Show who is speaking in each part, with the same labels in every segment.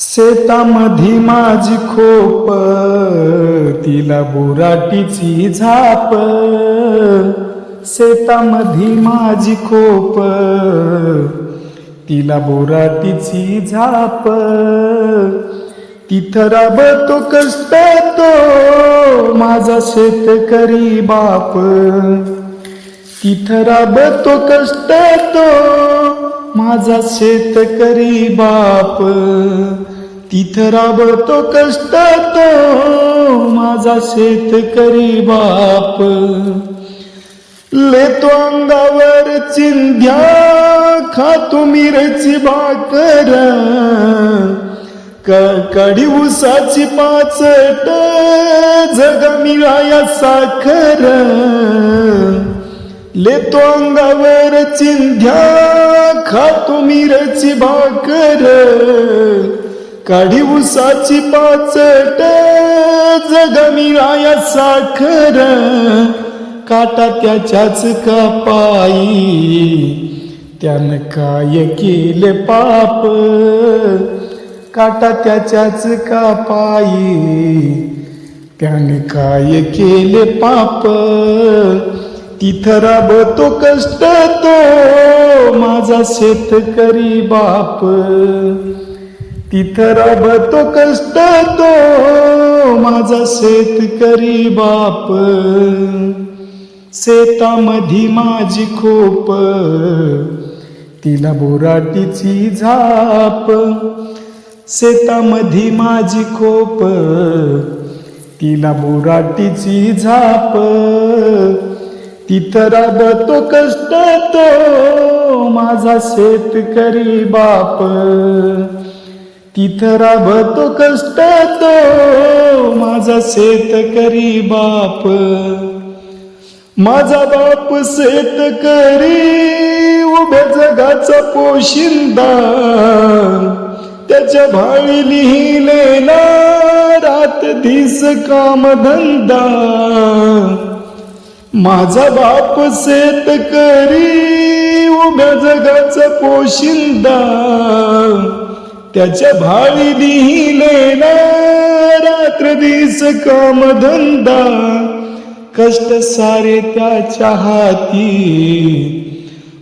Speaker 1: शेतामधी माझी खोप तिला बोराटीची झाप. शेतामधी माझी खोप तिला बोराटीची झाप. तिथं राबतो कष्ट तो माझा शेतकरी बाप. तिथं राबतो कष्ट तो माझा शेतकरी बाप तिथं राबतो कष्ट तो माझा शेतकरी बाप. लेतो अंगावर चिंध्या खातो मिरची भाकर क- कडी उसाची पाचट जग मिळाया साखर. लेतो अंगावर चिंध्या खातो मिरची भाकर. काढी उसाची पाचट जग मिळाया साखर. काटा त्याच्याच कपाई त्यानं काय केले पाप? काटा त्याच्याच कापाई त्यानं काय केले पाप? तिथं राबतो कष्ट तो माझा शेतकरी बाप. तिथं राबतो कष्ट तो माझा शेतकरी बाप. शेतामधी माझी खोप तिला बोराटीची झाप. शेतामधी माझी खोप तिला बोराटीची झाप. तिथं राबतो कष्ट तो माझा शेतकरी बाप. तिथं राबतो कष्ट तो माझा शेतकरी बाप. माझा बाप शेतकरी उभ्या जगाचा पोशिंदा त्याच्या भाळी लिहिलेला रात दिस कामधंदा. माझा बाप शेतकरी उभ्या जगाचा पोशिंदा. त्याच्या भाळी लिहिलेला रात्र दिस कामधंदा. कष्ट सारे त्याच्या हाती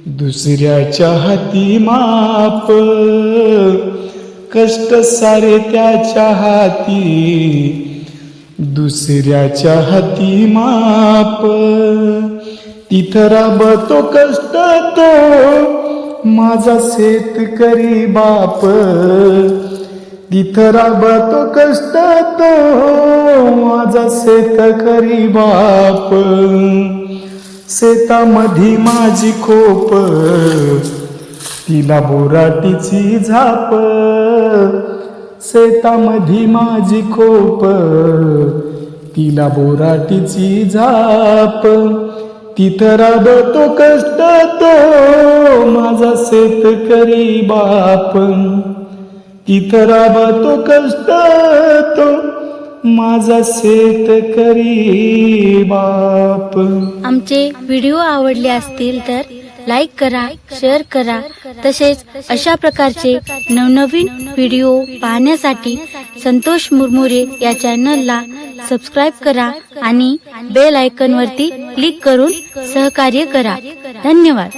Speaker 1: दुसऱ्याच्या हाती माप. कष्ट सारे त्याच्या हाती दुसऱ्याच्या हाती माप. तिथं राबतो कष्ट तो. माझा शेतकरी बाप. तिथं राबतो कष्ट तो. माझा शेतकरी बाप. शेतामधी माझी खोप. तिला बोराटीची झाप. शेतामधी माझी खोप. तिला बोराटीची झाप. तिथं राबतो कष्ट तो माझा शेतकरी बाप तिथं राबतो कष्ट तो माझा शेतकरी बाप
Speaker 2: आमचे व्हिडिओ आवडले असतील तर लाईक करा शेअर करा तसेच अशा प्रकारचे नवनवीन व्हिडिओ पाहण्यासाठी संतोष मुरमुरे या चॅनलला सबस्क्राईब करा आणि बेल आयकन वरती क्लिक करून सहकार्य करा. धन्यवाद.